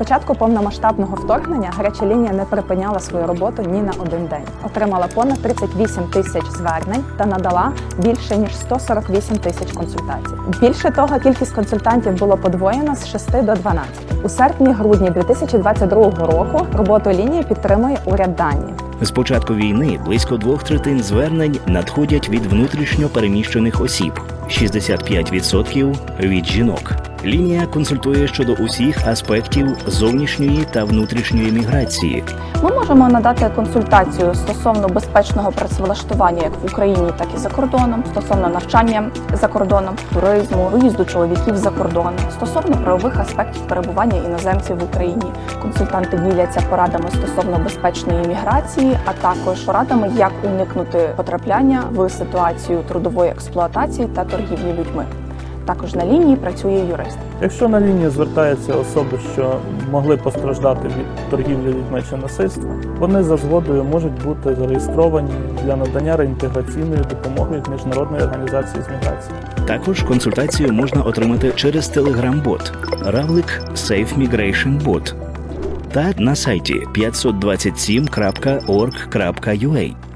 початку повномасштабного вторгнення гаряча лінія не припиняла свою роботу ні на один день. Отримала понад 38 тисяч звернень та надала більше ніж 148 тисяч консультацій. Більше того, кількість консультантів було подвоєно з 6 до 12. У серпні-грудні 2022 року роботу лінії підтримує уряд Данії. З початку війни близько двох третин звернень надходять від внутрішньо переміщених осіб, 65% від жінок. Лінія консультує щодо усіх аспектів зовнішньої та внутрішньої міграції, Ми можемо надати консультацію стосовно безпечного працевлаштування як в Україні, так і за кордоном, стосовно навчання за кордоном, туризму, виїзду чоловіків за кордон, стосовно правових аспектів перебування іноземців в Україні. Консультанти діляться порадами стосовно безпечної міграції, а також порадами, як уникнути потрапляння в ситуацію трудової експлуатації та торгівлі людьми. Також на лінії працює юрист. Якщо на лінії звертаються особи, що могли постраждати від торгівлі людьми чи насильства, вони за згодою можуть бути зареєстровані для надання реінтеграційної допомоги від міжнародної організації з міграції. Також консультацію можна отримати через Telegram-бот Равлик Safe Migration Bot та на сайті 527.org.ua.